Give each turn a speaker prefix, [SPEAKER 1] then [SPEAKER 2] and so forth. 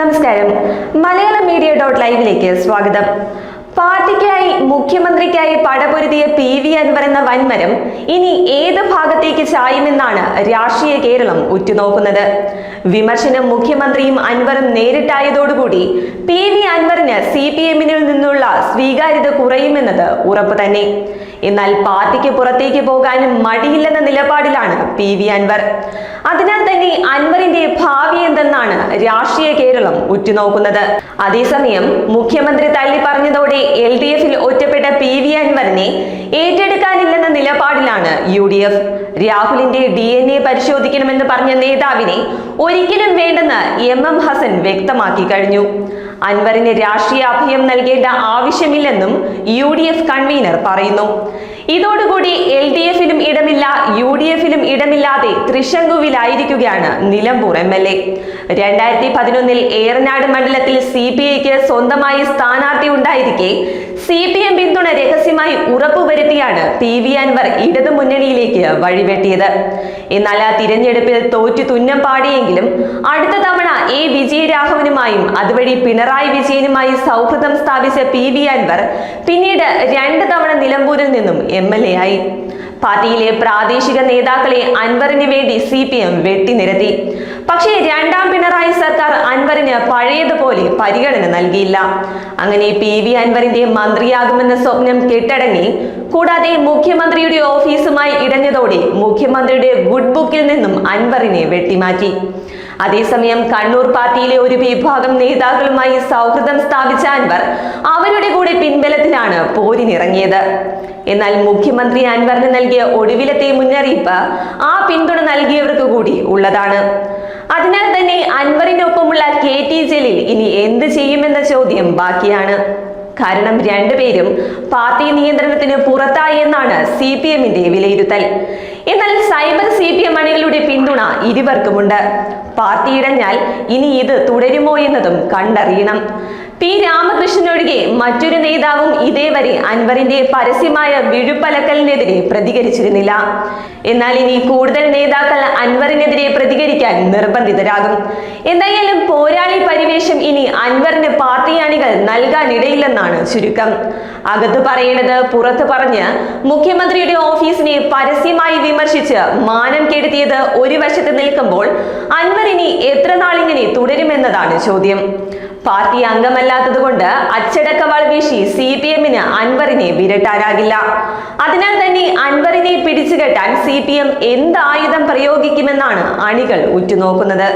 [SPEAKER 1] നമസ്കാരം. മലയാള media dot ലൈവിലേക്ക് സ്വാഗതം. പാർട്ടിക്കായി മുഖ്യമന്ത്രിക്കായി പടപൊരുതിയ പി വി അൻവർ എന്ന വൻമരം ഇനി ഏത് ഭാഗത്തേക്ക് ചായുമെന്നാണ് രാഷ്ട്രീയ കേരളം ഉറ്റുനോക്കുന്നത്. വിമർശനം മുഖ്യമന്ത്രിയും അൻവറും നേരിട്ടായതോടുകൂടി പി വി അൻവറിന് സി പി എമ്മിനിൽ നിന്നുള്ള സ്വീകാര്യത കുറയുമെന്നത് ഉറപ്പ് തന്നെ. എന്നാൽ പാർട്ടിക്ക് പുറത്തേക്ക് പോകാനും മടിയില്ലെന്ന നിലപാടിലാണ് പി വി അൻവർ. അതിനാൽ തന്നെ അൻവറിന്റെ ഭാവി എന്തെന്നാണ് രാഷ്ട്രീയ കേരളം ഉറ്റുനോക്കുന്നത്. അതേസമയം മുഖ്യമന്ത്രി തള്ളി പറഞ്ഞതോടെ എൽ ഡി എഫിൽ ഒറ്റപ്പെട്ട വി അൻവറിനെ ഏറ്റെടുക്കാനില്ലെന്ന നിലപാടിലാണ് യു ഡി എഫ്. രാഹുലിന്റെ ഡി എൻ എ പരിശോധിക്കണമെന്ന് പറഞ്ഞ നേതാവിനെ ഒരിക്കലും വേണ്ടെന്ന് എം എം ഹസൻ വ്യക്തമാക്കി കഴിഞ്ഞു. അൻവറിന് രാഷ്ട്രീയ അഭയം നൽകേണ്ട ആവശ്യമില്ലെന്നും യു ഡി എഫ് കൺവീനർ പറയുന്നു. ഇതോടുകൂടി എൽ ഡി എഫിലും ഇടമില്ല യു ഡി എഫിലും ഇടമില്ലാതെ ത്രിശങ്കുവിലായിരിക്കുകയാണ് നിലമ്പൂർ എം എൽ എ. രണ്ടായിരത്തി പതിനൊന്നിൽ ഏറനാട് മണ്ഡലത്തിൽ സി പി ഐക്ക് സ്വന്തമായി സ്ഥാനാർത്ഥി ഉണ്ടായിരിക്കെ സി പി എം പിന്തുണ രഹസ്യമായി ഉറപ്പുവരുത്തിയാണ് പി വി അൻവർ ഇടതു മുന്നണിയിലേക്ക് വഴിവെട്ടിയത്. എന്നാൽ ആ തിരഞ്ഞെടുപ്പിൽ തോറ്റു തുന്നം പാടിയെങ്കിലും അടുത്ത തവണ എ വിജയരാഘവനുമായും അതുവഴി പിണറായി വിജയനുമായി സൗഹൃദം സ്ഥാപിച്ച പി വി അൻവർ പിന്നീട് രണ്ട് തവണ നിലമ്പൂരിൽ നിന്നും എം എൽ എ ആയി. പാർട്ടിയിലെ പ്രാദേശിക നേതാക്കളെ അൻവറിന് വേണ്ടി സി പി എം വെട്ടിനിരത്തി പക്ഷേ രണ്ടാം പിണറായി സർക്കാർ അൻവറിന് പഴയതുപോലെ പരിഗണന നൽകിയില്ല. അങ്ങനെ പി വി അൻവറിന്റെ മന്ത്രിയാകുമെന്ന സ്വപ്നം കെട്ടടങ്ങി. കൂടാതെ മുഖ്യമന്ത്രിയുടെ ഓഫീസുമായി ഇടഞ്ഞതോടെ മുഖ്യമന്ത്രിയുടെ ഗുഡ് ബുക്കിൽ നിന്നും അൻവറിനെ വെട്ടിമാറ്റി. അതേസമയം കണ്ണൂർ പാർട്ടിയിലെ ഒരു വിഭാഗം നേതാക്കളുമായി സൗഹൃദം സ്ഥാപിച്ച അൻവർ അവരുടെ കൂടെ പിൻബലത്തിലാണ് പോരിനിറങ്ങിയത്. എന്നാൽ മുഖ്യമന്ത്രി അൻവറിന് നൽകിയ ഒടുവിലത്തെ മുന്നറിയിപ്പ് ആ പിന്തുണ നൽകിയവർക്ക് കൂടി ഉള്ളതാണ്. അതിനാൽ തന്നെ അൻവറിനൊപ്പമുള്ള കെ ടി ജലീൽ ഇനി എന്ത് ചെയ്യുമെന്ന ചോദ്യം ബാക്കിയാണ്. കാരണം രണ്ടുപേരും പാർട്ടി നിയന്ത്രണത്തിന് പുറത്തായി എന്നാണ് സി പി എമ്മിന്റെ വിലയിരുത്തൽ. എന്നാൽ സൈബർ സി പി എം അണികളുടെ പിന്തുണ ഇരുവർക്കുമുണ്ട്. പാർട്ടി ഇടഞ്ഞാൽ ഇനി ഇത് തുടരുമോ എന്നതും കണ്ടറിയണം. പി രാമകൃഷ്ണൻ ഒഴികെ മറ്റൊരു നേതാവും ഇതേവരെ അൻവറിന്റെ പരസ്യമായ വിഴുപ്പലക്കലിനെതിരെ പ്രതികരിച്ചിരുന്നില്ല. എന്നാൽ ഇനി കൂടുതൽ നേതാക്കൾ അൻവറിനെതിരെ പ്രതികരിക്കാൻ നിർബന്ധിതരാകും. എന്തായാലും പോരാളി പരിവേഷം ഇനി അൻവറിന് പാർട്ടി അണികൾ നൽകാനിടയില്ലെന്നാണ് ചുരുക്കം. അകത്ത് പറയേണ്ടത് പുറത്ത് പറഞ്ഞ് മുഖ്യമന്ത്രിയുടെ ഓഫീസിനെ പരസ്യമായി വിമർശിച്ച് മാനം കെടുത്തിയത് ഒരു വശത്ത് നിൽക്കുമ്പോൾ അൻവർ ഇനി എത്ര നാളിങ്ങനെ തുടരുമെന്നതാണ് ചോദ്യം. പാർട്ടി അംഗമല്ലാത്തതുകൊണ്ട് അച്ചടക്കവാൾ വീശി സി പി എമ്മിന് അൻവറിനെ വിരട്ടാനാകില്ല. അതിനാൽ തന്നെ അൻവറിനെ പിടിച്ചുകെട്ടാൻ സി പി എം എന്ത് ആയുധം പ്രയോഗിക്കുമെന്നാണ് അണികൾ ഉറ്റുനോക്കുന്നത്.